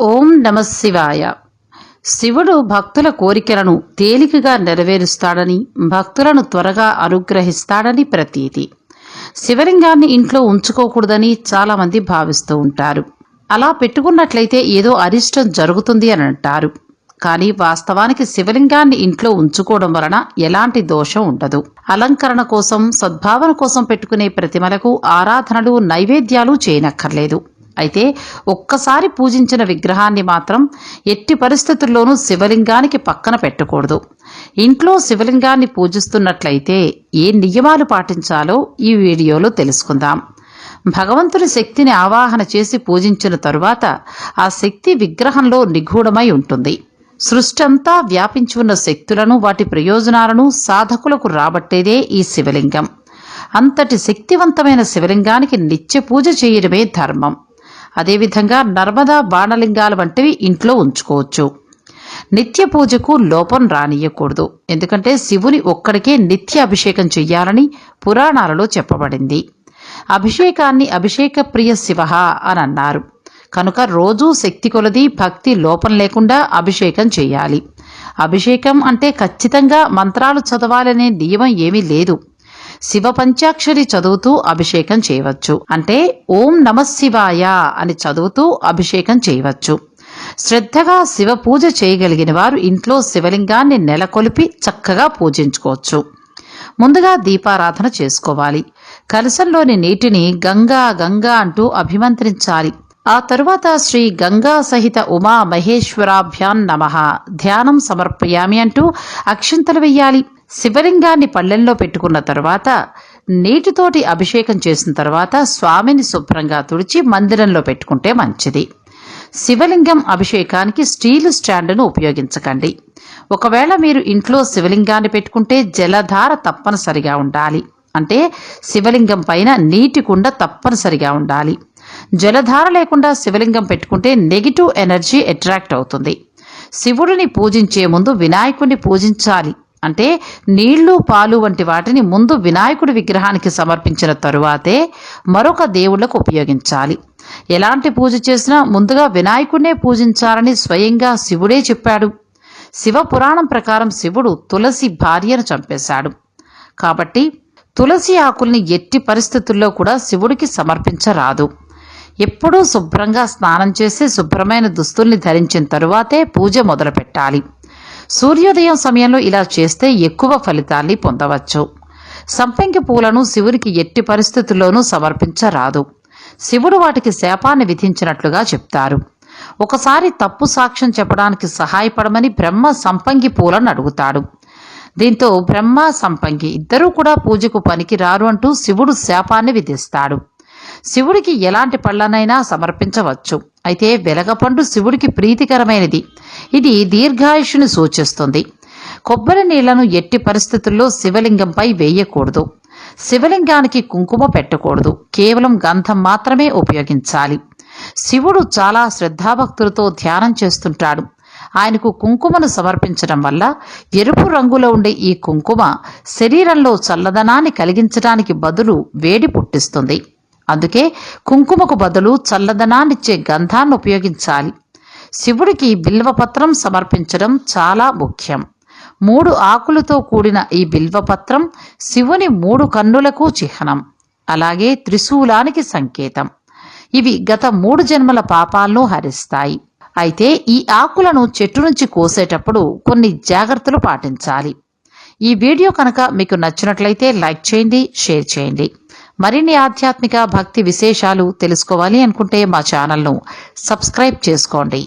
ఓం నమ శివాయ. శివుడు భక్తుల కోరికలను తేలికగా నెరవేరుస్తాడని భక్తులను త్వరగా అనుగ్రహిస్తాడని ప్రతీతి. శివలింగాన్ని ఇంట్లో ఉంచుకోకూడదని చాలామంది భావిస్తూ ఉంటారు. అలా పెట్టుకున్నట్లయితే ఏదో అరిష్టం జరుగుతుంది అని అంటారు. కానీ వాస్తవానికి శివలింగాన్ని ఇంట్లో ఉంచుకోవడం వలన ఎలాంటి దోషం ఉండదు. అలంకరణ కోసం సద్భావన కోసం పెట్టుకునే ప్రతిమలకు ఆరాధనలు నైవేద్యాలు చేయనక్కర్లేదు. అయితే ఒక్కసారి పూజించిన విగ్రహాన్ని మాత్రం ఎట్టి పరిస్థితుల్లోనూ శివలింగానికి పక్కన పెట్టకూడదు. ఇంట్లో శివలింగాన్ని పూజిస్తున్నట్లయితే ఏ నియమాలు పాటించాలో ఈ వీడియోలో తెలుసుకుందాం. భగవంతుని శక్తిని ఆవాహన చేసి పూజించిన తరువాత ఆ శక్తి విగ్రహంలో నిగూఢమై ఉంటుంది. సృష్టి అంతా వ్యాపించి ఉన్న శక్తులను వాటి ప్రయోజనాలను సాధకులకు రాబట్టేదే ఈ శివలింగం. అంతటి శక్తివంతమైన శివలింగానికి నిత్య పూజ చేయడమే ధర్మం. అదేవిధంగా నర్మదా బాణలింగాల వంటివి ఇంట్లో ఉంచుకోవచ్చు. నిత్య పూజకు లోపం రానియకూడదు ఎందుకంటే శివుని ఒక్కడికే నిత్య అభిషేకం చెయ్యాలని పురాణాలలో చెప్పబడింది. అభిషేకాన్ని అభిషేక ప్రియ శివ అని అన్నారు. కనుక రోజూ శక్తి కొలది భక్తి లోపం లేకుండా అభిషేకం చేయాలి అభిషేకం అంటే ఖచ్చితంగా మంత్రాలు చదవాలనే నియమం ఏమీ లేదు. శివ పంచాక్షరి చదువుతూ అభిషేకం చేయవచ్చు. అంటే ఓం నమ శివాయ అని చదువుతూ అభిషేకం చేయవచ్చు. శ్రద్ధగా శివ పూజ చేయగలిగిన వారు ఇంట్లో శివలింగాన్ని నెలకొలిపి చక్కగా పూజించుకోవచ్చు. ముందుగా దీపారాధన చేసుకోవాలి. కలశంలోని నీటిని గంగా గంగా అంటూ అభిమంత్రించాలి. ఆ తరువాత శ్రీ గంగా సహిత ఉమా మహేశ్వరాభ్యాన్ నమ. ధ్యానం సమర్పయామి అంటూ అక్షింతలు వెయ్యాలి. శివలింగాన్ని పళ్ళెంలో పెట్టుకున్న తర్వాత నీటితోటి అభిషేకం చేసిన తర్వాత స్వామిని శుభ్రంగా తుడిచి మందిరంలో పెట్టుకుంటే మంచిది. శివలింగం అభిషేకానికి స్టీలు స్టాండును ఉపయోగించకండి. ఒకవేళ మీరు ఇంట్లో శివలింగాన్ని పెట్టుకుంటే జలధార తప్పనిసరిగా ఉండాలి. అంటే శివలింగం పైన నీటి కుండ తప్పనిసరిగా ఉండాలి. జలధార లేకుండా శివలింగం పెట్టుకుంటే నెగిటివ్ ఎనర్జీ అట్రాక్ట్ అవుతుంది. శివుడిని పూజించే ముందు వినాయకుడిని పూజించాలి. అంటే నీళ్ళు పాలు వంటి వాటిని ముందు వినాయకుడి విగ్రహానికి సమర్పించిన తరువాతే మరొక దేవుళ్ళకు ఉపయోగించాలి. ఎలాంటి పూజ చేసినా ముందుగా వినాయకుడినే పూజించాలని స్వయంగా శివుడే చెప్పాడు. శివ పురాణం ప్రకారం శివుడు తులసి భార్యను చంపేశాడు. కాబట్టి తులసి ఆకుల్ని ఎట్టి పరిస్థితుల్లో కూడా శివుడికి సమర్పించరాదు. ఎప్పుడూ శుభ్రంగా స్నానం చేసి శుభ్రమైన దుస్తుల్ని ధరించిన తరువాతే పూజ మొదలుపెట్టాలి. సూర్యోదయం సమయంలో ఇలా చేస్తే ఎక్కువ ఫలితాల్ని పొందవచ్చు. సంపెంగి పూలను శివునికి ఎట్టి పరిస్థితుల్లోనూ సమర్పించరాదు. శివుడు వాటికి శాపాన్ని విధించినట్లుగా చెప్తారు. ఒకసారి తప్పు సాక్ష్యం చెప్పడానికి సహాయపడమని బ్రహ్మ సంపంగి పూలను అడుగుతాడు. దీంతో బ్రహ్మ సంపంగి ఇద్దరూ కూడా పూజకు పనికి రారు అంటూ శివుడు శాపాన్ని విధిస్తాడు. శివుడికి ఎలాంటి పళ్ళనైనా సమర్పించవచ్చు. అయితే వెలగపండు శివుడికి ప్రీతికరమైనది. ఇది దీర్ఘాయుషుని సూచిస్తుంది. కొబ్బరి నీళ్ళను ఎట్టి పరిస్థితుల్లో శివలింగంపై వేయకూడదు. శివలింగానికి కుంకుమ పెట్టకూడదు. కేవలం గంధం మాత్రమే ఉపయోగించాలి. శివుడు చాలా శ్రద్ధాభక్తులతో ధ్యానం చేస్తుంటాడు. ఆయనకు కుంకుమను సమర్పించడం వల్ల ఎరుపు రంగులో ఉండే ఈ కుంకుమ శరీరంలో చల్లదనాన్ని కలిగించడానికి బదులు వేడి పుట్టిస్తుంది. కుంకుమకు బదులు చల్లదనాన్నిచ్చే గంధాన్ని ఉపయోగించాలి శివుడికి బిల్వపత్రం సమర్పించడం చాలా ముఖ్యం. మూడు ఆకులతో కూడిన ఈ బిల్వపత్రం శివుని మూడు కన్నులకు చిహ్నం. అలాగే త్రిశూలానికి సంకేతం. ఇవి గత మూడు జన్మల పాపాలను హరిస్తాయి. అయితే ఈ ఆకులను చెట్టు నుంచి కోసేటప్పుడు కొన్ని జాగ్రత్తలు పాటించాలి. ఈ వీడియో కనుక మీకు నచ్చినట్లయితే లైక్ చేయండి షేర్ చేయండి. మరిన్ని ఆధ్యాత్మిక భక్తి విశేషాలు తెలుసుకోవాలి అనుకుంటే మా ఛానల్ను సబ్స్క్రైబ్ చేసుకోండి.